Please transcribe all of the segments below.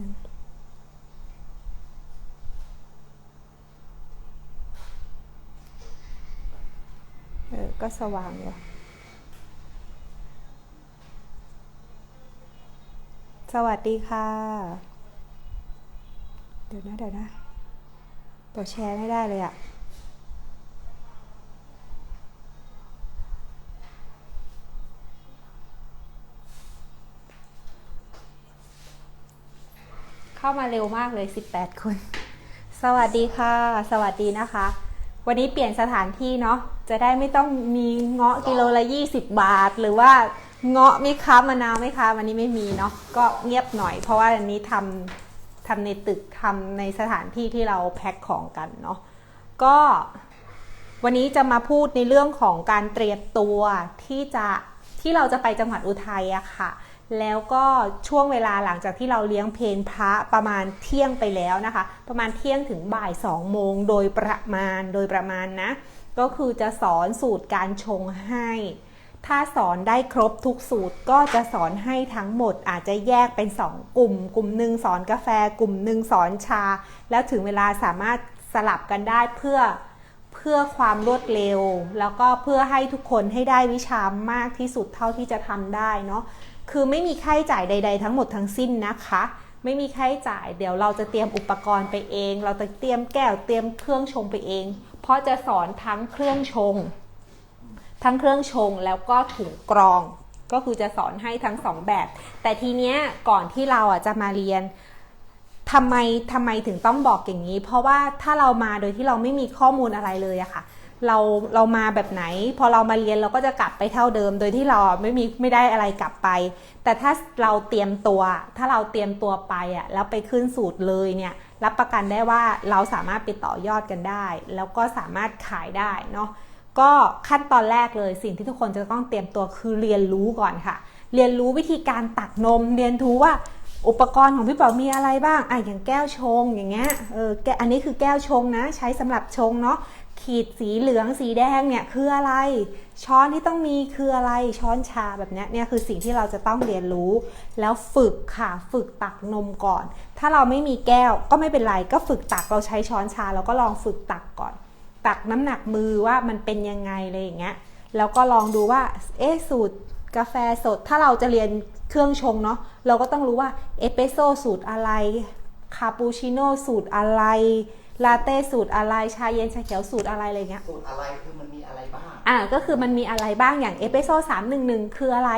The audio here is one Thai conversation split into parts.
นั้น เออ ก็สว่างอยู่สวัสดีค่ะ เดี๋ยวนะ เดี๋ยวนะตัวแชร์ไม่ได้เลยอะ เข้ามาเร็วมากเลย 18 คน สวัสดีค่ะ สวัสดีนะคะ วันนี้เปลี่ยนสถานที่เนาะจะได้ไม่ต้องมีเงาะกิโลละ 20 บาท หรือว่าเงาะไม่ค้ามะนาวไม่ค้าวันนี้ไม่มีเนาะก็เงียบหน่อย เพราะว่าอันนี้ทำทำในตึกทำในสถานที่ที่เราแพ็คของกันเนาะก็วันนี้จะมาพูดในเรื่องของการเตรียมตัวที่จะที่เราจะไปจังหวัดอุทัยอะค่ะ แล้วก็ช่วงเวลาหลังจากที่เราเลี้ยงเพนพระประมาณเที่ยงไปแล้วนะคะ ประมาณเที่ยงถึงบ่ายสองโมงโดยประมาณโดยประมาณนะ ก็คือจะสอนสูตรการชงให้ ถ้าสอนได้ครบทุกสูตรก็จะสอนให้ทั้งหมดอาจจะแยกเป็น 2 กลุ่ม กลุ่มหนึ่งสอนกาแฟ กลุ่มหนึ่งสอนชา แล้วถึงเวลาสามารถสลับกันได้เพื่อเพื่อความรวดเร็ว แล้วก็เพื่อให้ทุกคนให้ได้วิชามากที่สุดเท่าที่จะทำได้เนาะ คือไม่มีค่าใช้จ่ายใด ๆ ทั้งหมดทั้งสิ้นนะคะ ไม่มีค่าใช้จ่าย เดี๋ยวเราจะเตรียมอุปกรณ์ไปเอง เราจะเตรียมแก้วเตรียมเครื่องชงไปเอง เพราะจะสอนทั้งเครื่องชง ทั้งเครื่องชงแล้วก็ถุงกรอง ก็คือจะสอนให้ทั้งสองแบบ แต่ทีเนี้ยก่อนที่เราอะจะมาเรียนทำไมทำไมถึงต้องบอกอย่างนี้ เพราะว่าถ้าเรามาโดยที่เราไม่มีข้อมูลอะไรเลยอะค่ะ เราเรามาแบบไหน พอเรามาเรียนเราก็จะกลับไปเท่าเดิม โดยที่เราไม่มีไม่ได้อะไรกลับไป แต่ถ้าเราเตรียมตัว ถ้าเราเตรียมตัวไปอะแล้วไปขึ้นสูตรเลยเนี่ยรับประกันได้ว่าเราสามารถไปต่อยอดกันได้ แล้วก็สามารถขายได้เนาะก็ขั้นตอนแรกเลยสิ่งที่ทุกคนจะต้องเตรียมตัวคือเรียนรู้ก่อนค่ะ เรียนรู้วิธีการตักนม เรียนรู้ว่าอุปกรณ์ของพี่เป๋ามีอะไรบ้างอะอย่างแก้วชงอย่างเงี้ยเออแกอันนี้คือแก้วชงนะ ใช้สำหรับชงเนาะ ขีดสีเหลืองสีแดงเนี่ยคืออะไร ช้อนที่ต้องมีคืออะไรช้อนชาแบบนี้เนี่ยคือสิ่งที่เราจะต้องเรียนรู้ แล้วฝึกค่ะฝึกตักนมก่อน ถ้าเราไม่มีแก้วก็ไม่เป็นไรก็ฝึกตักเราใช้ช้อนชาเราก็ลองฝึกตักก่อน ตักน้ำหนักมือว่ามันเป็นยังไงอะไรอย่างเงี้ยแล้วก็ลองดูว่าเอ๊สูตรกาแฟสด ถ้าเราจะเรียนเครื่องชงเนาะเราก็ต้องรู้ว่าเอสเปรสโซ่สูตรอะไรคาปูชิโน่สูตรอะไร ลาเต้สูตรอะไรชาเย็นชาเขียวสูตรอะไรอะไรเงี้ยสูตรอะไรคือมันมีอะไรบ้าง อ่าก็คือมันมีอะไรบ้างอย่างเอสเปรสโซ่สามหนึ่งหนึ่งคืออะไร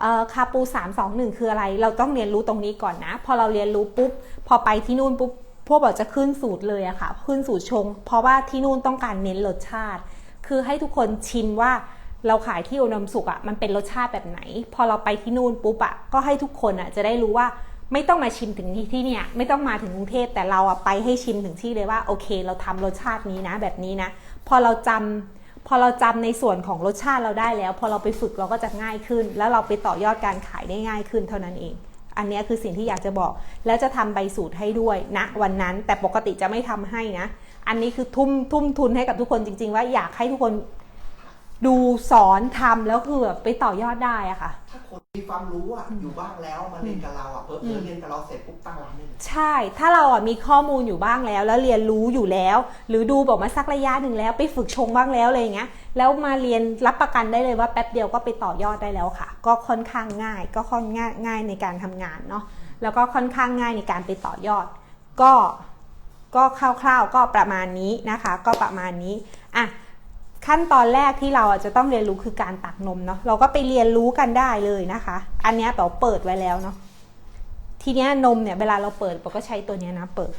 เอ่อคาปูสามสองหนึ่งคืออะไร เราต้องเรียนรู้ตรงนี้ก่อนนะ พอเราเรียนรู้ปุ๊บ พอไปที่นู่นปุ๊บพวกบอกจะขึ้นสูตรเลยอะค่ะ ขึ้นสูตรชง เพราะว่าที่นู่นต้องการเน้นรสชาติ คือให้ทุกคนชิมว่าเราขายที่อุดมสุขอะมันเป็นรสชาติแบบไหน พอเราไปที่นู่นปุ๊บอะก็ให้ทุกคนอะจะได้รู้ว่า ไม่ต้องมาชิมถึงที่ที่เนี่ยไม่ต้องมาถึงกรุงเทพแต่เราอะไปให้ชิมถึงที่เลยว่าโอเค เราทำรสชาตินี้นะ แบบนี้นะ พอเราจำพอเราจำในส่วนของรสชาติเราได้แล้ว พอเราไปฝึกเราก็จะง่ายขึ้น แล้วเราไปต่อยอดการขายได้ง่ายขึ้นเท่านั้นเอง อันนี้คือสิ่งที่อยากจะบอก แล้วจะทำใบสูตรให้ด้วยณนะวันนั้นแต่ปกติจะไม่ทำให้นะ อันนี้คือทุ่มทุ่มทุนให้กับทุกคนจริง ๆ ว่าอยากให้ทุกคน ดูสอนทำแล้วคือแบบไปต่อยอดได้อะค่ะ ถ้าคนมีความรู้อะอยู่บ้างแล้วมาเรียนกับเราอะเพิ่มเรียนกับเราเสร็จปุ๊บตั้งร้านได้เลยใช่ ถ้าเราอะมีข้อมูลอยู่บ้างแล้ว แล้วเรียนรู้อยู่แล้ว หรือดูบอกมาสักระยะหนึ่งแล้ว ไปฝึกชงบ้างแล้วอะไรอย่างเงี้ย แล้วมาเรียนรับประกันได้เลยว่าแป๊บเดียวก็ไปต่อยอดได้แล้วค่ะ ก็ค่อนข้างง่าย ก็ค่อนง่ายง่ายในการทำงานเนาะ แล้วก็ค่อนข้างง่ายในการไปต่อยอด ก็ก็คร่าวๆก็ประมาณนี้นะคะ ก็ประมาณนี้อะ ขั้นตอนแรกที่เราอะจะต้องเรียนรู้คือการตักนมเนาะเราก็ไปเรียนรู้กันได้เลยนะคะ อันนี้ยแบบเปิดไว้แล้วเนาะทีเนี้ยนมเนี่ยเวลาเราเปิดเราก็ใช้ตัวนี้นะเปิด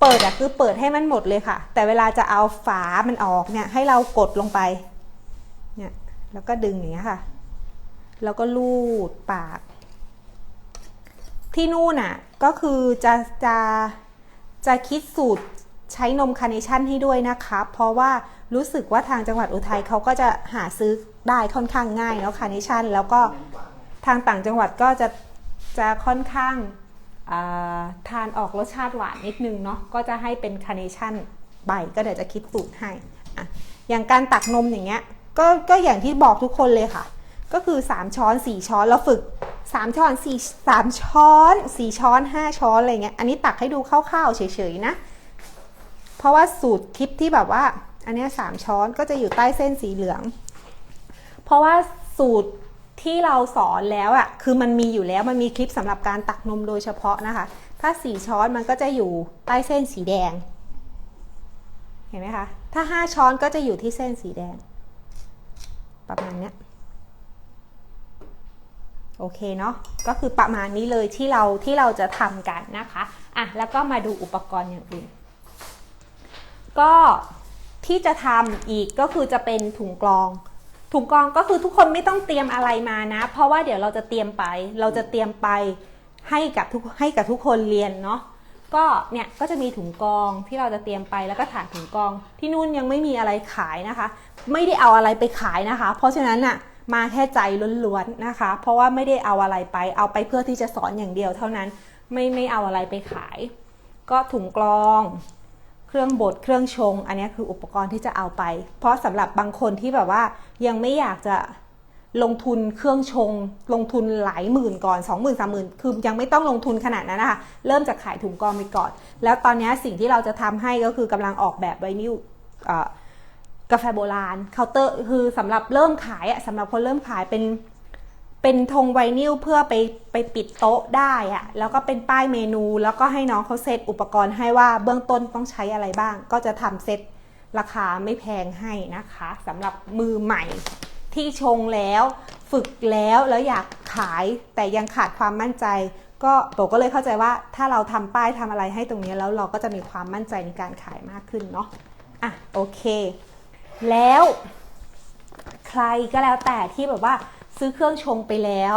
เปิดอะคือเปิดให้มันหมดเลยค่ะ แต่เวลาจะเอาฝามันออกเนี่ยให้เรากดลงไปเนี่ยแล้วก็ดึงอย่างเงี้ยค่ะ แล้วก็ลูดปาก ที่นู่นน่ะก็คือจะจะจะคิดสูตรใช้นมคาร์เนชั่นให้ด้วยนะคะเพราะว่า รู้สึกว่าทางจังหวัดอุทัยเขาก็จะหาซื้อได้ค่อนข้างง่ายเนาะคาร์เนชั่นแล้วก็ทางต่างจังหวัดก็จะจะค่อนข้างาทานออกรสชาติหวานนิดนึงเนาะก็จะให้เป็นคาร์เนชั่นใบก็เดี๋ยวจะคิดสูตรให้อะอย่างการตักนมอย่างเงี้ยก็ก็อย่างที่บอกทุกคนเลยค่ะ ก็คือ 3 ช้อน 4 ช้อนเราฝึกสามช้อนสี่สามช้อนสี่ช้อนห้าช้อนอะไรเงี้ยอันนี้ตักให้ดูคร่าวๆเฉยๆนะ เพราะว่าสูตรคลิปที่แบบว่า อันนี้สามช้อนก็จะอยู่ใต้เส้นสีเหลือง เพราะว่าสูตรที่เราสอนแล้วอะคือมันมีอยู่แล้วมันมีคลิปสำหรับการตักนมโดยเฉพาะนะคะ ถ้าสี่ช้อนมันก็จะอยู่ใต้เส้นสีแดง เห็นไหมคะ ถ้าห้าช้อนก็จะอยู่ที่เส้นสีแดง ประมาณเนี้ยโอเคเนาะก็คือประมาณนี้เลยที่เราที่เราจะทำกันนะคะอะแล้วก็มาดูอุปกรณ์อย่างอื่น ก็ ที่จะทำอีกก็คือจะเป็นถุงกรอง ถุงกรองก็คือทุกคนไม่ต้องเตรียมอะไรมานะ เพราะว่าเดี๋ยวเราจะเตรียมไป เราจะเตรียมไปให้กับทุกให้กับทุกคนเรียนเนาะก็เนี่ยก็จะมีถุงกองที่เราจะเตรียมไปแล้วก็ถาดถุงกอง ที่นู่นยังไม่มีอะไรขายนะคะ ไม่ได้เอาอะไรไปขายนะคะ เพราะฉะนั้นน่ะมาแค่ใจล้วนๆนะคะ เพราะว่าไม่ได้เอาอะไรไป เอาไปเพื่อที่จะสอนอย่างเดียวเท่านั้น ไม่ไม่เอาอะไรไปขาย ก็ถุงกรอง เครื่องบดเครื่องชง อันนี้คืออุปกรณ์ที่จะเอาไป เพราะสำหรับบางคนที่แบบว่ายังไม่อยากจะลงทุนเครื่องชง ลงทุนหลายหมื่นก่อน2 0 0 0 0 3 0 0 0 0คือยังไม่ต้องลงทุนขนาดนั้นนะคะเริ่มจากขายถุงกรองไปก่อน แล้วตอนนี้สิ่งที่เราจะทำให้ก็คือกำลังออกแบบไวนิลเอ่อกาแฟโบราณเคาน์เตอร์คือสำหรับเริ่มขายอะสำหรับคนเริ่มขายเป็น เป็นธงไวนิลเพื่อไปไปปิดโต๊ะได้อะแล้วก็เป็นป้ายเมนู แล้วก็ให้น้องเขาเซตอุปกรณ์ให้ว่าเบื้องต้นต้องใช้อะไรบ้าง ก็จะทำเซตราคาไม่แพงให้นะคะสำหรับมือใหม่ที่ชงแล้วฝึกแล้วแล้วอยากขายแต่ยังขาดความมั่นใจ ก็โบก็เลยเข้าใจว่าถ้าเราทำป้ายทำอะไรให้ตรงนี้แล้วเราก็จะมีความมั่นใจในการขายมากขึ้นเนาะอะโอเค แล้วใครก็แล้วแต่ที่แบบว่า ซื้อเครื่องชงไปแล้ว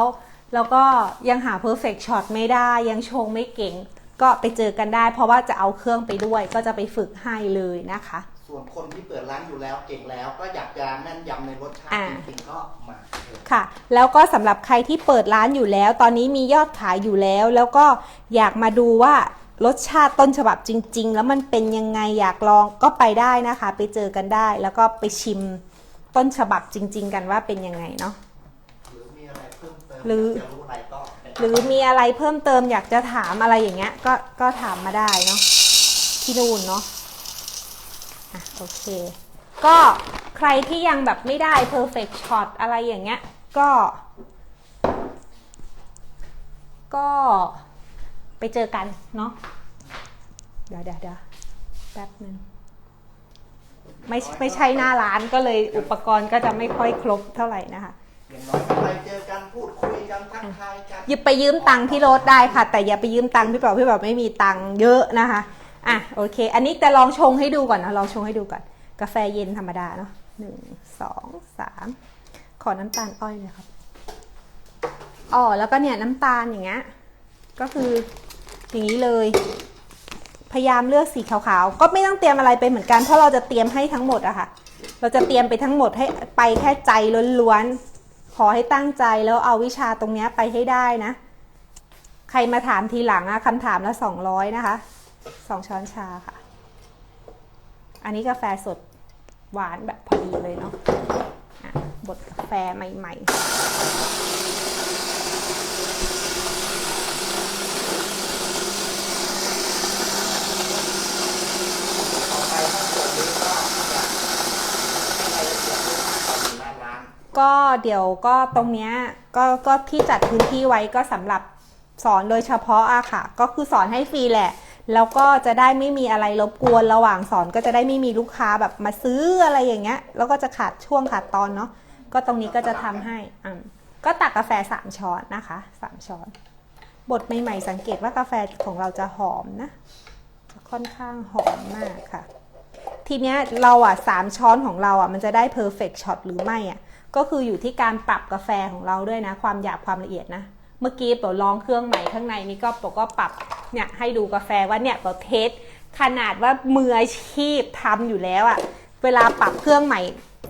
แล้วก็ยังหา perfect shot ไม่ได้ยังชงไม่เก่ง ก็ไปเจอกันได้ เพราะว่าจะเอาเครื่องไปด้วย ก็จะไปฝึกให้เลยนะคะ ส่วนคนที่เปิดร้านอยู่แล้วเก่งแล้ว ก็อยากจะแม่นยำในรสชาติอ่า จริงๆก็มาเลยค่ะแล้วก็สำหรับใครที่เปิดร้านอยู่แล้ว ตอนนี้มียอดขายอยู่แล้ว แล้วก็อยากมาดูว่ารสชาติต้นฉบับจริง ๆ แล้วมันเป็นยังไงอยากลองก็ไปได้นะคะ ไปเจอกันได้ แล้วก็ไปชิมต้นฉบับจริง ๆ กันว่าเป็นยังไงเนาะ หรือยากจะรู้อะไรก็หรือมีอะไรเพิ่มเติมอยากจะถามอะไรอย่างเงี้ย ก็ก็ถามมาได้เนาะที่นู่นเนาะอะโอเค ก็ใครที่ยังแบบไม่ได้ perfect shot อะไรอย่างเงี้ย ก็ ก็ไปเจอกันเนาะเดี๋ยวเดี๋ยวเดี๋ยวแป๊บนึงไม่ไม่ใช่หน้าร้านก็เลยอุปกรณ์ก็จะไม่ค่อยครบเท่าไหร่นะคะ อย่างน้อยไปเจอกันพูดคุยกันทักทายกันหยิบไปยืมตังค์พี่โรสได้ค่ะ แต่อย่าไปยืมตังค์พี่เป๋าพี่เป๋าไม่มีตังค์เยอะนะคะอะโอเค อันนี้แต่ลองชงให้ดูก่อนนะลองชงให้ดูก่อน กาแฟเย็นธรรมดาเนาะหนึ่งสองสามขอน้ำตาลอ้อยหนะครับอ๋อแล้วก็เนี่ยน้ำตาลอย่างเงี้ยก็คืออย่างนี้เลย พยายามเลือกสีขาวๆ ก็ไม่ต้องเตรียมอะไรไปเหมือนกัน เพราะเราจะเตรียมให้ทั้งหมดอะค่ะ เราจะเตรียมไปทั้งหมดให้ไปแค่ใจล้วนๆ อให้ตั้งใจแล้วเอาวิชาตรงนี้ไปให้ได้นะ ใครมาถามทีหลังอะคำถามละสองร้อยนะคะสองช้อนชาค่ะ อันนี้กาแฟสดหวานแบบพอดีเลยเนาะอะบดกาแฟใหม่ ๆ ต่อไปถ้าเกิดนี้ก็อยากให้รายละเอียดเรื่องของหน้าร้าน ก็เดี๋ยวก็ตรงเนี้ยก็ก็ที่จัดพื้นที่ไว้ก็สำหรับสอนโดยเฉพาะอะค่ะ ก็คือสอนให้ฟรีแหละ แล้วก็จะได้ไม่มีอะไรรบกวนระหว่างสอนก็จะได้ไม่มีลูกค้าแบบมาซื้ออะไรอย่างเงี้ย แล้วก็จะขาดช่วงขาดตอนเนาะก็ตรงนี้ก็จะทำให้อะก็ตักกาแฟสามช้อนนะคะสามช้อน บดใหม่ๆสังเกตว่ากาแฟของเราจะหอมนะ ค่อนข้างหอมมากค่ะ ทีเนี้ยเราอะสามช้อนของเราอะมันจะได้ perfect shot หรือไม่อะ ก็คืออยู่ที่การปรับกาแฟของเราด้วยนะ ความหยาบความละเอียดนะ เมื่อกี้เป๋าลองเครื่องใหม่ข้างในนี่ก็ปก็ปรับเนี่ยให้ดูกาแฟว่าเนี่ยเป๋าเทสขนาดว่ามืออาชีพทำอยู่แล้วอะเวลาปรับเครื่องใหม่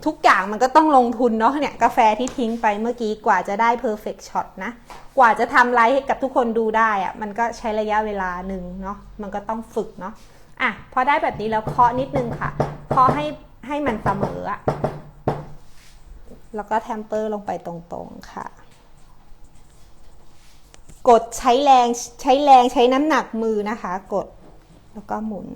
ทุกอย่างมันก็ต้องลงทุนเนาะเนี่ยกาแฟที่ทิ้งไปเมื่อกี้กว่าจะได้ perfect shot นะ กว่าจะทำไลฟ์ให้กับทุกคนดูได้อะมันก็ใช้ระยะเวลาหนึ่งเนาะมันก็ต้องฝึกเนาะอะพอได้แบบนี้แล้วเคาะนิดนึงค่ะเคาะให้ให้มันเสมออะ แล้วก็แทมเปอร์ลงไปตรงๆค่ะ กดใช้แรงใช้แรงใช้น้ำหนักมือนะคะ กดแล้วก็หมุน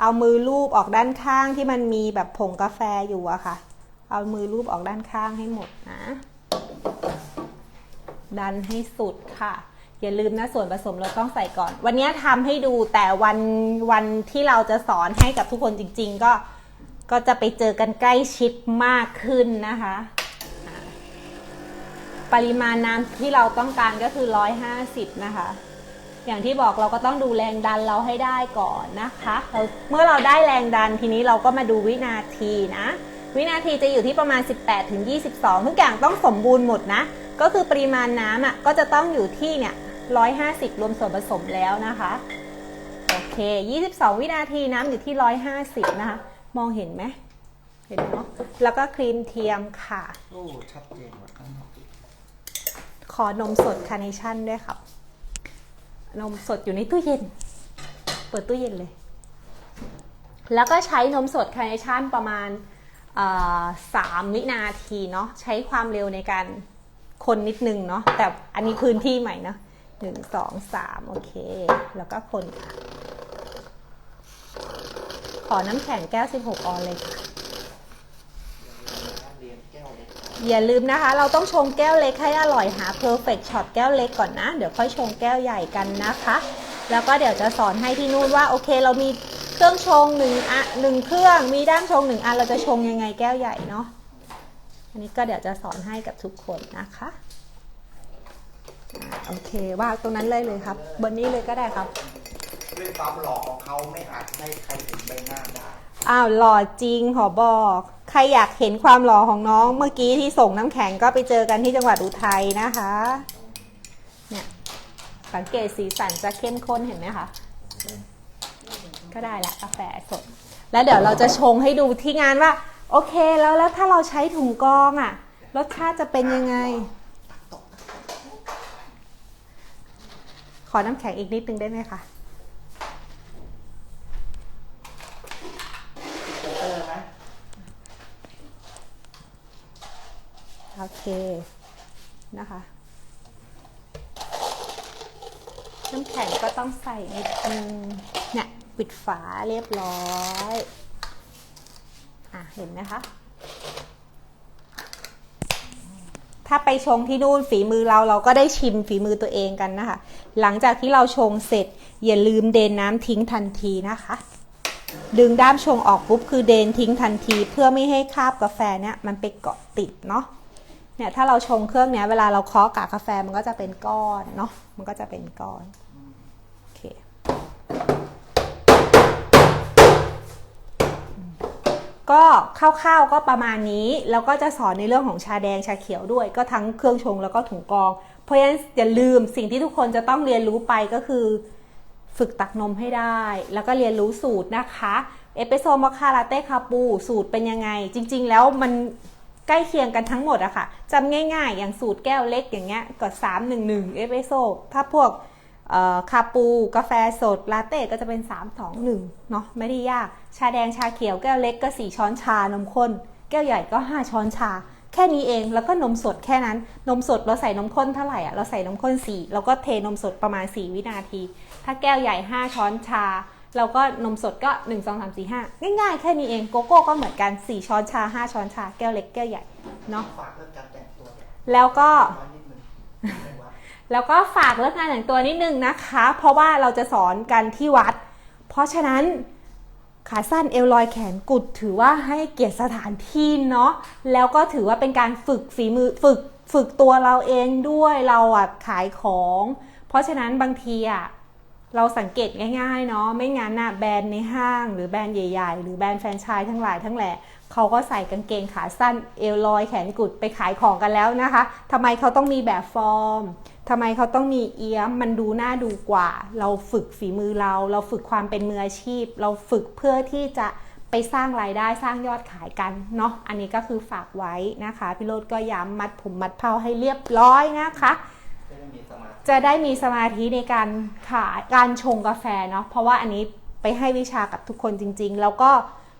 เอามือลูบออกด้านข้างที่มันมีแบบผงกาแฟอยู่อะค่ะ เอามือลูบออกด้านข้างให้หมดนะ ดันให้สุดค่ะอย่าลืมนะส่วนผสมเราต้องใส่ก่อน วันนี้ทำให้ดูแต่วันวันที่เราจะสอนให้กับทุกคนจริง ๆ ก็ ก็จะไปเจอกันใกล้ชิดมากขึ้นนะคะ ปริมาณน้ำที่เราต้องการก็คือ 150 นะคะ อย่างที่บอกเราก็ต้องดูแรงดันเราให้ได้ก่อนนะคะเราเมื่อเราได้แรงดันทีนี้เราก็มาดูวินาทีนะ วินาทีจะอยู่ที่ประมาณ 18ถึง22 ทุกอย่างต้องสมบูรณ์หมดนะ ก็คือปริมาณน้ำอะก็จะต้องอยู่ที่เนี่ย150 รวมส่วนผสมแล้วนะคะ โอเค 22 วินาทีน้ำอยู่ที่ 150 นะคะ มองเห็นไหมเห็นเนาะแล้วก็ครีมเทียมค่ะ โอ้ชัดเจนกว่าข้างนอกอีกขอนมสดคาร์เนชั่นด้วยครับ นมสดอยู่ในตู้เย็น เปิดตู้เย็นเลย แล้วก็ใช้นมสดคาร์เนชั่นประมาณสามวินาทีเนาะใช้ความเร็วในการคนนิดนึงเนาะแต่อันนี้พื้นที่ใหม่เนาะหนึ่งสองสามโอเค แล้วก็คนค่ะ อน้ำแข็งแก้ว 16 ออนเลยค่ะ อย่าลืมนะคะ เราต้องชงแก้วเล็กให้อร่อยหา perfect shot แก้วเล็กก่อนนะ เดี๋ยวค่อยชงแก้วใหญ่กันนะคะ แล้วก็เดี๋ยวจะสอนให้ที่นู่นว่า โอเค เรามีเครื่องชงหนึ่งอะหนึ่งเครื่อง มีด้ามชงหนึ่งอัน เราจะชงยังไงแก้วใหญ่เนาะ อันนี้ก็เดี๋ยวจะสอนให้กับทุกคนนะคะโอเควางตรงนั้นเลยเลยครับ บนนี้เลยก็ได้ครับ ด้วยความหล่อของเขาไม่อาจให้ใครเห็นใบหน้าได้ อ้าวหล่อจริงขอบอก ใครอยากเห็นความหล่อของน้องเมื่อกี้ที่ส่งน้ำแข็งก็ไปเจอกันที่จังหวัดอุทัยนะคะ เนี่ย สังเกตสีสันจะเข้มข้นเห็นไหมคะ ก็ได้ละกาแฟสด แล้วเดี๋ยวเราจะชงให้ดูที่งานว่า โอเคแล้วแล้วถ้าเราใช้ถุงกรองอะรสชาติจะเป็นยังไง ขอน้ำแข็งอีกนิดนึงได้ไหมคะ เออไหม โอ เคนะคะน้ำแข็งก็ต้องใส่นิดนึงเนี่ยปิดฝาเรียบร้อย อะ เห็นไหมคะ ถ้าไปชงที่นู่นฝีมือเราเราก็ได้ชิมฝีมือตัวเองกันนะคะ หลังจากที่เราชงเสร็จ อย่าลืมเดนน้ำทิ้งทันทีนะคะ ดึงด้ามชงออกปุ๊บคือเดนทิ้งทันที เพื่อไม่ให้คราบกาแฟเนี่ยมันไปเกาะติดเนาะ เนี่ยถ้าเราชงเครื่องเนี้ยเวลาเราเคาะกากกาแฟมันก็จะเป็นก้อนเนาะมันก็จะเป็นก้อนโอเคก็คร่าวๆก็ประมาณนี้แล้วก็จะสอนในเรื่องของชาแดงชาเขียวด้วย ก็ทั้งเครื่องชงแล้วก็ถุงกรอง เพราะฉะนั้นอย่าลืมสิ่งที่ทุกคนจะต้องเรียนรู้ไปก็คือ ฝึกตักนมให้ได้ แล้วก็เรียนรู้สูตรนะคะ เอสเปรสโซ่มอคคาลาเต้คาปูสูตรเป็นยังไง จริง ๆ แล้วมัน ใกล้เคียงกันทั้งหมดอะค่ะจำง่ายๆ อย่างสูตรแก้วเล็กอย่างเงี้ยก็3 1 1 เอสเปรสโซ่ถ้าพวกคาปู กาแฟสด ลาเต้ก็จะเป็น 3 2 1 เนาะไม่ได้ยาก ชาแดงชาเขียวแก้วเล็กก็ 4 ช้อนชานมข้น แก้วใหญ่ก็ 5 ช้อนชา แค่นี้เองแล้วก็นมสดแค่นั้น นมสดเราใส่นมข้นเท่าไหร่อะเราใส่นมข้น4เราก็เทนมสดประมาณ 4 วินาที ถ้าแก้วใหญ่ 5 ช้อนชา เราก็นมสดก็ 1 2 3 4 5 ง่ายๆ แค่นี้เองโกโก้ก็เหมือนกัน 4 ช้อนชา 5 ช้อนชา แก้วเล็กแก้วใหญ่เนาะฝากเรื่องการแต่งตัวเนี่ยแล้วก็ไว้นิดนึงในวัดแล้วก็ฝากเรื่องงานแต่งตัวนิดนึงนะคะ เพราะว่าเราจะสอนกันที่วัด เพราะฉะนั้นขาสั้นเอวลอยแขนกุดถือว่าให้เกียรติสถานที่เนาะแล้วก็ถือว่าเป็นการฝึกฝีมือฝึกฝึกตัวเราเองด้วยเราอะขายของ เพราะฉะนั้นบางทีอะ เราสังเกตง่ายๆเนาะไม่งั้นนะแบรนด์ในห้าง หรือแบรนด์ใหญ่ๆ หรือแบรนด์แฟรนไชส์ทั้งหลายทั้งแหล่เขาก็ใส่กางเกงขาสั้นเอวลอยแขนกุดไปขายของกันแล้วนะคะทำไมเขาต้องมีแบบฟอร์มทำไมเขาต้องมีเอี้ยมมันดูน่าดูกว่า เราฝึกฝีมือเรา เราฝึกความเป็นมืออาชีพ เราฝึกเพื่อที่จะไปสร้างรายได้สร้างยอดขายกันเนาะอันนี้ก็คือฝากไว้นะคะพี่โรดก็ย้ำมัดผมมัดเผาให้เรียบร้อยนะคะ มีสมาธิจะได้มีสมาธิในการขายการชงกาแฟเนาะเพราะว่าอันนี้ไปให้วิชากับทุกคนจริง ๆ แล้วก็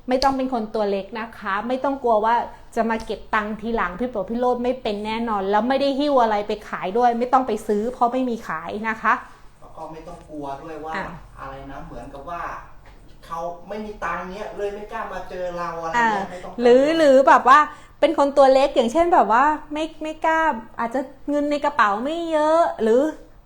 ไม่ต้องเป็นคนตัวเล็กนะคะ ไม่ต้องกลัวว่าจะมาเก็บตังค์ทีหลังพี่โปรดพี่โรดไม่เป็นแน่นอน แล้วไม่ได้หิ้วอะไรไปขายด้วย ไม่ต้องไปซื้อ เพราะไม่มีขายนะคะแล้วก็ไม่ต้องกลัวด้วยว่าอะอะไรนะเหมือนกับว่าเขาไม่มีตังค์เนี้ยเลยไม่กล้ามาเจอเราอะไรอ่าเงี้ยไม่ต้องหรือหรือแบบว่า เป็นคนตัวเล็กอย่างเช่นแบบว่าไม่ไม่กล้าอาจจะเงินในกระเป๋าไม่เยอะหรือ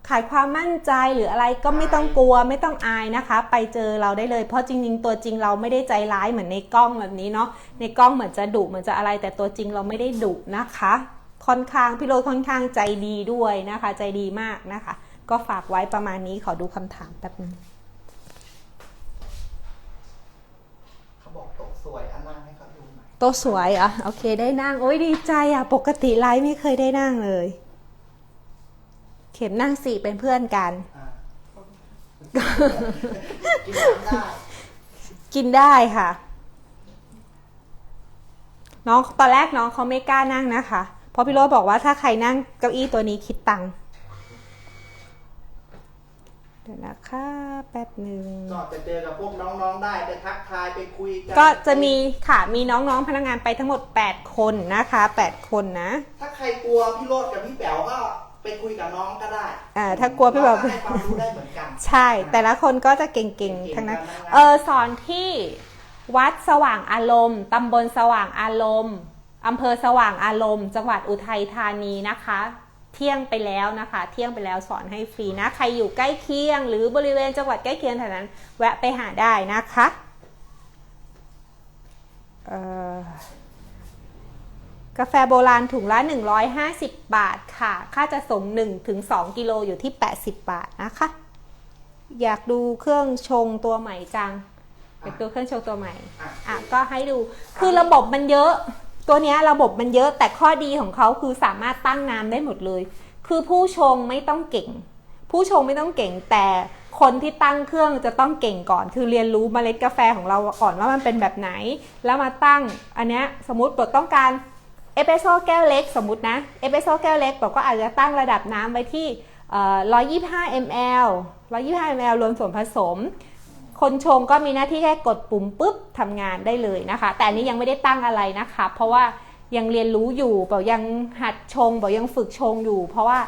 ขายความมั่นใจหรืออะไรก็ไม่ต้องกลัวไม่ต้องอายนะคะ ไปเจอเราได้เลยเพราะจริงๆตัวจริงเราไม่ได้ใจร้ายเหมือนในกล้องแบบนี้เนาะในกล้องเหมือนจะดุเหมือนจะอะไร แต่ตัวจริงเราไม่ได้ดุนะคะ ค่อนข้างพี่โรค่อนข้างใจดีด้วยนะคะ ใจดีมากนะคะ ก็ฝากไว้ประมาณนี้ขอดูคำถามแป๊บนึงเขาบอกตกสวยอัน โต๊ะสวยเหรอะโอเคได้นั่ง โอ้ยดีใจอะ ปกติไลฟ์ไม่เคยได้นั่งเลย เข็มนั่งสี่เป็นเพื่อนกันอ่ากินน้ำได้กินได้ค่ะ น้องตอนแรกน้องเขาไม่กล้านั่งนะคะ เพราะพี่โรจน์บอกว่าถ้าใครนั่งเก้าอี้ตัวนี้คิดตังค์ เดี๋ยวนะคะแป๊บหนึ่ง ก็จะเจอกับพวกน้องๆได้ไปทักทายไปคุยกันก็จะมีค่ะมีน้องๆพนักงานไปทั้งหมด 8 คนนะคะ8คนนะ ถ้าใครกลัวพี่โรดกับพี่แป๋วก็ไปคุยกับน้องก็ได้อ่าถ้ากลัวพี่แป๋ว น้องก็ให้ความรู้ได้เหมือนกัน ใช่ แต่ละคนก็จะเก่งๆ ทั้งนั้น เออสอนที่วัดสว่างอารมณ์ตำบลสว่างอารมณ์อำเภอสว่างอารมณ์ จังหวัดอุทัยธานีนะคะ เที่ยงไปแล้วนะคะ เที่ยงไปแล้วสอนให้ฟรีนะ ใครอยู่ใกล้เคียง หรือบริเวณจังหวัดใกล้เคียงแถวนั้นแวะไปหาได้นะคะกาแฟโบราณถุงละ 150 บาทค่ะ ค่าจะส่ง1ถึง2กิโลอยู่ที่ 80 บาทนะคะ อยากดูเครื่องชงตัวใหม่จัง อยากดูเครื่องชงตัวใหม่ อะอะก็ให้ดู คือระบบมันเยอะ ตัวนี้ระบบมันเยอะแต่ข้อดีของเขาคือสามารถตั้งน้ำได้หมดเลย คือผู้ชงไม่ต้องเก่ง ผู้ชงไม่ต้องเก่งแต่คนที่ตั้งเครื่องจะต้องเก่งก่อน คือเรียนรู้เมล็ดกาแฟของเราก่อนว่ามันเป็นแบบไหน แล้วมาตั้งอันเนี้ยสมมติเราต้องการเอสเปรสโซ่แก้วเล็กสมมตินะเอสเปรสโซ่แก้วเล็กเราก็อาจจะตั้งระดับน้ำไว้ที่ 125 ml 125 ml รวมส่วนผสม คนชงก็มีหน้าที่แค่กดปุ่มปุ๊บทำงานได้เลยนะคะ แต่อันนี้ยังไม่ได้ตั้งอะไรนะคะ เพราะว่ายังเรียนรู้อยู่เปล่ายังหัดชงเปล่ายังฝึกชงอยู่ เพราะว่า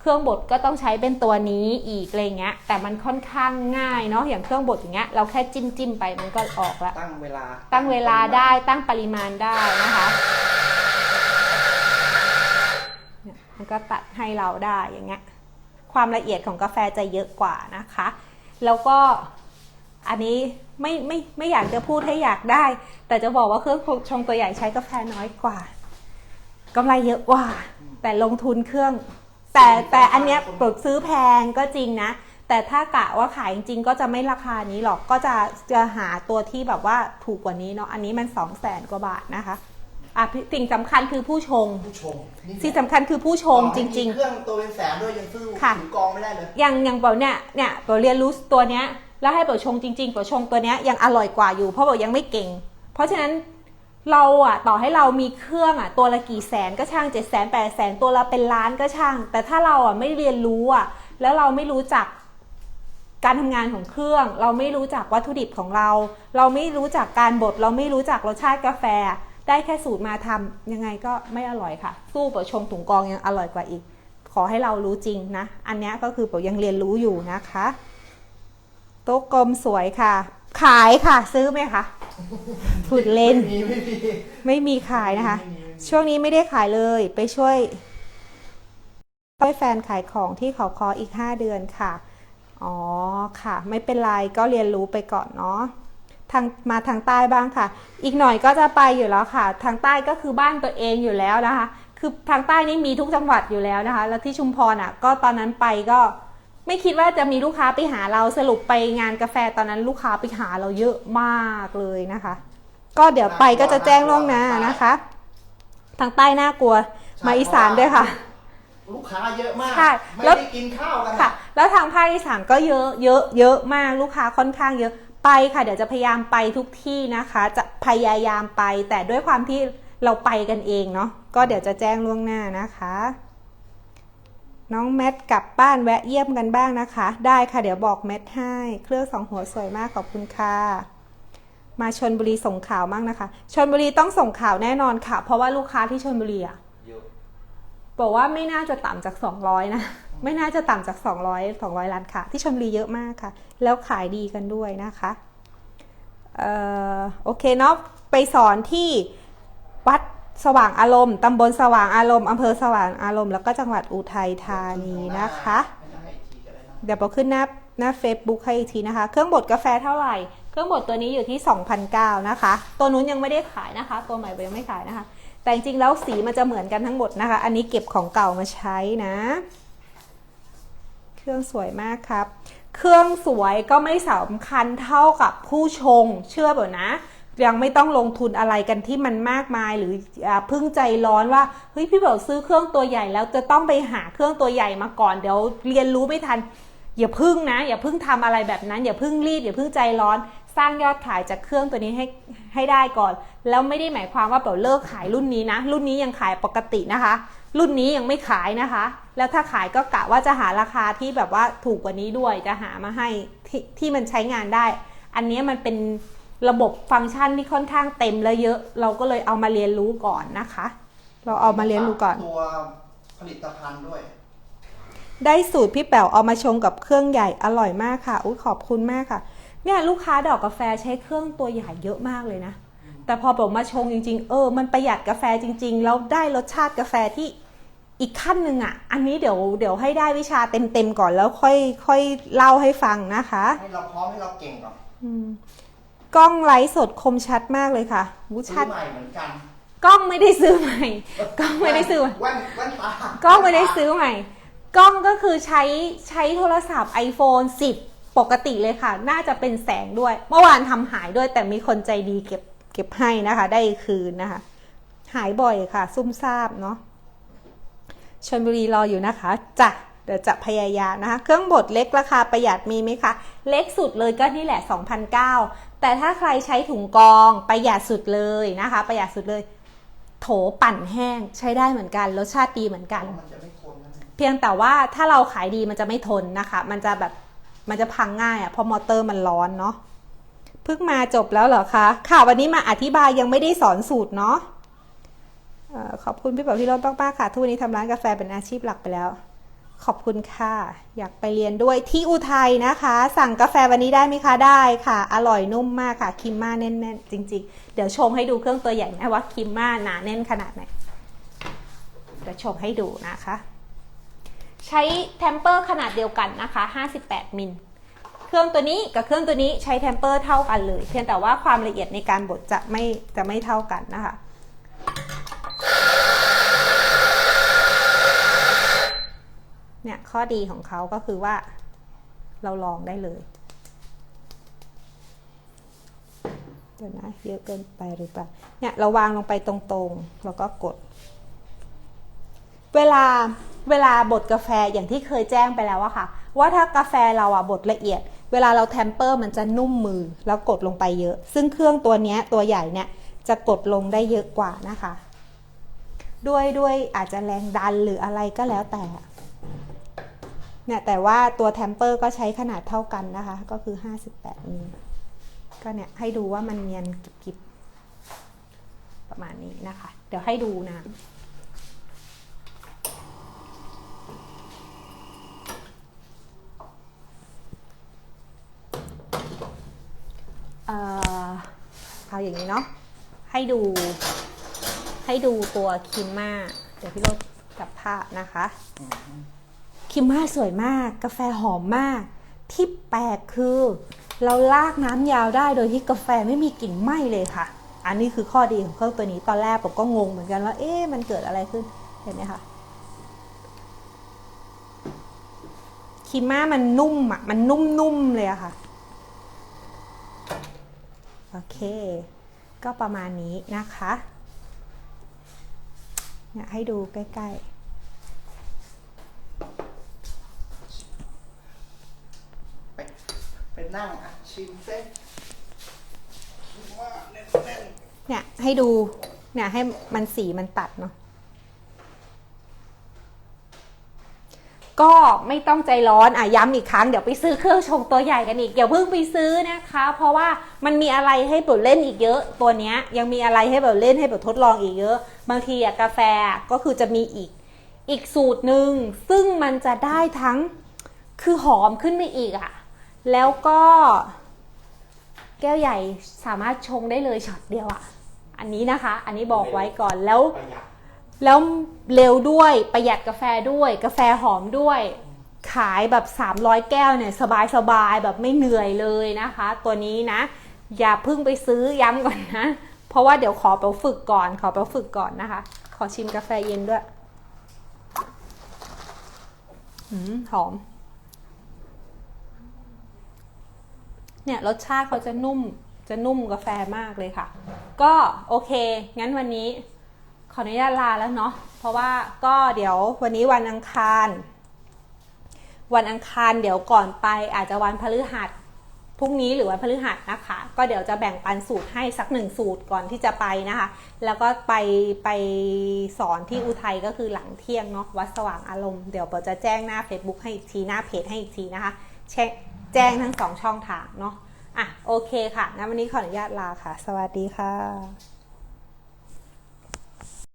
เครื่องบดก็ต้องใช้เป็นตัวนี้อีกอะไรเงี้ย แต่มันค่อนข้างง่ายเนาะอย่างเครื่องบดอย่างเงี้ยเราแค่จิ้มจิ้มๆไปมันก็ออกละตั้งเวลา ตั้งเวลาได้ตั้งปริมาณได้นะคะเนี่ยมันก็ตัดให้เราได้อย่างเงี้ยความละเอียดของกาแฟจะเยอะกว่านะคะ แล้วก็ อันนี้ไม่ไม่ไม่อยากจะพูดให้อยากได้ แต่จะบอกว่าเครื่องชงตัวใหญ่ใช้กาแฟน้อยกว่ากำไรเยอะกว่า แต่ลงทุนเครื่อง แต่แต่อันเนี้ยปลดซื้อแพงก็จริงนะ แต่ถ้ากะว่าขายจริงๆก็จะไม่ราคานี้หรอกก็จะจะหาตัวที่แบบว่าถูกกว่านี้เนาะอันนี้มัน2 0 0แสนกว่าบาทนะคะอะสิ่งสำคัญคือผู้ชงผู้ชมนี่สิ่งสำคัญคือผู้ชงจริง ๆ เครื่องตัวเป็นแสนด้วยยังซื้อค่ะถือกองไม่ได้เลยอย่างอย่างเปาเนี่ยเนี่ยเปาเรียนรู้ตัวเนี้ย แล้วให้เปาชงจริงๆเปาชงตัวเนี้ยยังอร่อยกว่าอยู่ เพราะเปายังไม่เก่ง เพราะฉะนั้นเราอะต่อให้เรามีเครื่องอะตัวละกี่แสนก็ช่างเจ็ดแสนแปดแสนตัวละเป็นล้านก็ช่าง แต่ถ้าเราอะไม่เรียนรู้อะแล้วเราไม่รู้จักการทำงานของเครื่อง เราไม่รู้จักวัตถุดิบของเรา เราไม่รู้จักการบดเราไม่รู้จักรสชาติกาแฟ ได้แค่สูตรมาทำยังไงก็ไม่อร่อยค่ะ สู้เปาชงถุงกองยังอร่อยกว่าอีก ขอให้เรารู้จริงนะ อันนี้ก็คือเปายังเรียนรู้อยู่นะคะ โต๊ะกลมสวยค่ะ ขายค่ะ ซื้อไหมคะพูดเล่น ไม่มีไม่มีไม่มีขายนะคะไม่มีไม่มีช่วงนี้ไม่ได้ขายเลยไปช่วยช่วยแฟนขายของที่เขาคออีก 5 เดือนค่ะ อ๋อค่ะ ไม่เป็นไรก็เรียนรู้ไปก่อนเนาะทางมาทางใต้บ้างค่ะ อีกหน่อยก็จะไปอยู่แล้วค่ะ ทางใต้ก็คือบ้านตัวเองอยู่แล้วนะคะ คือทางใต้นี่มีทุกจังหวัดอยู่แล้วนะคะ แล้วที่ชุมพรอะ ก็ตอนนั้นไปก็ ไม่คิดว่าจะมีลูกค้าไปหาเราสรุปไปงานกาแฟตอนนั้นลูกค้าไปหาเราเยอะมากเลยนะคะ ก็เดี๋ยวไปก็จะแจ้งล่วงหน้านะคะ ทางใต้น่ากลัว มาอีสานด้วยค่ะ ลูกค้าเยอะมาก ใช่ไม่แล้ว ได้กินข้าวกันค่ะแล้วทางภาคอีสานก็เยอะเยอะเยอะมากลูกค้าค่อนข้างเยอะไปค่ะเดี๋ยวจะพยายามไปทุกที่นะคะ จะพยายามไปแต่ด้วยความที่เราไปกันเองเนาะก็เดี๋ยวจะแจ้งล่วงหน้านะคะ น้องแมทกลับบ้านแวะเยี่ยมกันบ้างนะคะ ได้ค่ะ เดี๋ยวบอกแมทให้ เครื่องสองหัวสวยมากขอบคุณค่ะ มาชนบุรีส่งข่าวมากนะคะชนบุรีต้องส่งข่าวแน่นอนค่ะ เพราะว่าลูกค้าที่ชนบุรีอะเยอะบอกว่าไม่น่าจะต่ำจาก 200 นะ ไม่น่าจะต่ำจาก 200 200 ล้านค่ะ ที่ชลบุรีเยอะมากค่ะ แล้วขายดีกันด้วยนะคะเอ่อโอเคเนาะไปสอนที่วัด สว่างอารมณ์ตำบลสว่างอารมณ์อำเภอสว่างอารมณ์แล้วก็จังหวัดอุทัยธานีนะคะ เดี๋ยวเราขึ้นหน้าหน้า Facebook ให้อีกทีนะคะ เครื่องบดกาแฟเท่าไหร่ เครื่องบดตัวนี้อยู่ที่ 2,009นะคะ ตัวนู้นยังไม่ได้ขายนะคะ ตัวใหม่ยังไม่ขายนะคะ แต่จริงๆแล้วสีมันจะเหมือนกันทั้งหมดนะคะ อันนี้เก็บของเก่ามาใช้นะ เครื่องสวยมากครับ เครื่องสวยก็ไม่สำคัญเท่ากับผู้ชง เชื่อเปล่านะ ยังไม่ต้องลงทุนอะไรกันที่มันมากมายหรือพึ่งใจร้อนว่าเฮ้ยพี่เบลซื้อเครื่องตัวใหญ่แล้วจะต้องไปหาเครื่องตัวใหญ่มาก่อนเดี๋ยวเรียนรู้ไม่ทัน อย่าพึ่งนะ อย่าพึ่งทำอะไรแบบนั้น อย่าพึ่งรีบอย่าพึ่งใจร้อน สร้างยอดขายจากเครื่องตัวนี้ให้ให้ได้ก่อน แล้วไม่ได้หมายความว่าเดี๋ยวเลิกขายรุ่นนี้นะ รุ่นนี้ยังขายปกตินะคะ รุ่นนี้ยังไม่ขายนะคะ แล้วถ้าขายก็กะว่าจะหาราคาที่แบบว่าถูกกว่านี้ด้วยจะหามาให้ที่ที่มันใช้งานได้ อันนี้มันเป็น ระบบฟังก์ชันที่ค่อนข้างเต็มและเยอะ เราก็เลยเอามาเรียนรู้ก่อนนะคะ เราเอามาเรียนรู้ก่อน ตัวผลิตภัณฑ์ด้วย ได้สูตรพี่แป๋วเอามาชงกับเครื่องใหญ่อร่อยมากค่ะอุ้ยขอบคุณมากค่ะ เนี่ยลูกค้าดอกกาแฟใช้เครื่องตัวใหญ่เยอะมากเลยนะ แต่พอผมมาชงจริง ๆ เออ มันประหยัดกาแฟจริง ๆ แล้วได้รสชาติกาแฟที่อีกขั้นหนึ่งอะ อันนี้เดี๋ยวเดี๋ยวให้ได้วิชาเต็มๆก่อนแล้วค่อยค่อยเล่าให้ฟังนะคะ ให้เราพร้อมให้เราเก่งก่อนอืม กล้องไลฟ์สดคมชัดมากเลยค่ะวูซื้ชัอดใหม่เหมือนกันกล้องไม่ได้ซื้อใหม่ กล้องไม่ได้ซื้อใหม่แว่นแว่นตากล้องไม่ได้ซื้อใหม่ กล้องก็คือใช้ใช้โทรศัพท์ iPhone 10 ปกติเลยค่ะ น่าจะเป็นแสงด้วย เมื่อวานทำหายด้วยแต่มีคนใจดีเก็บเก็บให้นะคะ ได้คืนนะคะ หายบ่อยค่ะ ซุ่มซ่ามเนาะชนบุรีรออยู่นะคะจ้ะ เดี๋ยวจะพยายามนะคะ เครื่องบดเล็กราคาประหยัดมีไหมคะ เล็กสุดเลยก็นี่แหละ2,009แต่ถ้าใครใช้ถุงกรองประหยัดสุดเลยนะคะ ประหยัดสุดเลย โถปั่นแห้งใช้ได้เหมือนกัน รสชาติดีเหมือนกันมันจะไม่ทนนะเพียงแต่ว่าถ้าเราขายดีมันจะไม่ทนนะคะ มันจะแบบมันจะพังง่ายอะ่ะเพราะมอเตอร์มันร้อนเนาะเพิ่งมาจบแล้วเหรอคะ ค่ะวันนี้มาอธิบายยังไม่ได้สอนสูตรเนาะเอ่อขอบคุณพี่เป๋าพี่รถมากๆค่ะ ทุกวันนี้ทำร้านกาแฟเป็นอาชีพหลักไปแล้ว ขอบคุณค่ะ อยากไปเรียนด้วยที่อุทัยนะคะ สั่งกาแฟวันนี้ได้ไหมคะได้ค่ะ อร่อยนุ่มมากค่ะคิมมาแน่นๆจริง ๆ เดี๋ยวชงให้ดูเครื่องตัวใหญ่นะว่าคิมมาหนาแน่นขนาดไหนเดี๋ยวชงให้ดูนะคะ ใช้เทมเปอร์ขนาดเดียวกันนะคะ 58 มิลเครื่องตัวนี้กับเครื่องตัวนี้ใช้เทมเปอร์เท่ากันเลย เพียงแต่ว่าความละเอียดในการบดจะไม่จะไม่เท่ากันนะคะ เนี่ยข้อดีของเขาก็คือว่าเราลองได้เลยเดี๋ยวนะเยอะเกินไปหรือเปล่าเนี่ยเราวางลงไปตรงๆ แล้วก็กด เวลาเวลาบดกาแฟอย่างที่เคยแจ้งไปแล้วอะค่ะ ว่าถ้ากาแฟเราอะบดละเอียด เวลาเราแทมเปอร์มันจะนุ่มมือแล้วกดลงไปเยอะ ซึ่งเครื่องตัวนี้ตัวใหญ่เนี่ยจะกดลงได้เยอะกว่านะคะ ด้วยด้วยอาจจะแรงดันหรืออะไรก็แล้วแต่ เนี่ยแต่ว่าตัวแทมเปอร์ก็ใช้ขนาดเท่ากันนะคะ ก็คือ 58มิลก็เนี่ยให้ดูว่ามันเนียนกิบๆประมาณนี้นะคะ เดี๋ยวให้ดูนะเออเอาอย่างนี้เนาะให้ดู ให้ดูตัวคิมมาเดี๋ยวพี่รถกลับภานะคะ คิมมาสวยมาก กาแฟหอมมาก ที่แปลกคือ เราลากน้ำยาวได้โดยที่กาแฟไม่มีกลิ่นไหม้เลยค่ะ อันนี้คือข้อดีของเครื่องตัวนี้ตอนแรกผมก็งงเหมือนกันว่าเอ๊ะมันเกิดอะไรขึ้นเห็นไหมคะคิมมามันนุ่มอะมันนุ่มๆเลยอะค่ะโอเค ก็ประมาณนี้นะคะ เนี่ยให้ดูใกล้ไไปนั่งอะชิมเส้นว่าแน่นเนี่ยให้ดู เนี่ยให้มันสีมันตัดเนาะ ก็ไม่ต้องใจร้อนอะย้ำอีกครั้งเดี๋ยวไปซื้อเครื่องชงตัวใหญ่กันอีกอย่าเพิ่งไปซื้อนะคะ เพราะว่ามันมีอะไรให้เปิดเล่นอีกเยอะ ตัวเนี้ยยังมีอะไรให้เปิดเล่นให้เปิดทดลองอีกเยอะ บางทีอะกาแฟก็คือจะมีอีกอีกสูตรหนึ่งซึ่งมันจะได้ทั้งคือหอมขึ้นไปอีกอะ แล้วก็แก้วใหญ่สามารถชงได้เลยช็อตเดียวอะ อันนี้นะคะ อันนี้บอกไว้ก่อนแล้วประหยัดแล้วเร็วด้วยประหยัดกาแฟด้วย กาแฟหอมด้วย ขายแบบ 300 แก้วเนี่ย สบายๆแบบไม่เหนื่อยเลยนะคะ ตัวนี้นะ อย่าเพิ่งไปซื้อย้ำก่อนนะ เพราะว่าเดี๋ยวขอไปฝึกก่อน ขอไปฝึกก่อนนะคะ ขอชิมกาแฟเย็นด้วยหืมหอม เนี่ยรสชาติเขาจะนุ่มจะนุ่มกาแฟมากเลยค่ะ ก็โอเค งั้นวันนี้ขออนุญาตลาแล้วเนาะเพราะว่าก็เดี๋ยววันนี้วันอังคาร วันอังคารเดี๋ยวก่อนไปอาจจะวันพฤหัสพรุ่งนี้หรือวันพฤหัสนะคะ ก็เดี๋ยวจะแบ่งปันสูตรให้สักหนึ่งสูตรก่อนที่จะไปนะคะ แล้วก็ไปไปสอนที่อุทัยก็คือหลังเที่ยงเนาะวัดสว่างอารมณ์เดี๋ยวเปาจะแจ้งหน้า Facebook ให้อีกทีหน้าเพจให้อีกทีนะคะแช แจ้งทั้งสองช่องทางเนาะอะโอเคค่ะงั้นวันนี้ขออนุญาตลาค่ะ สวัสดีค่ะ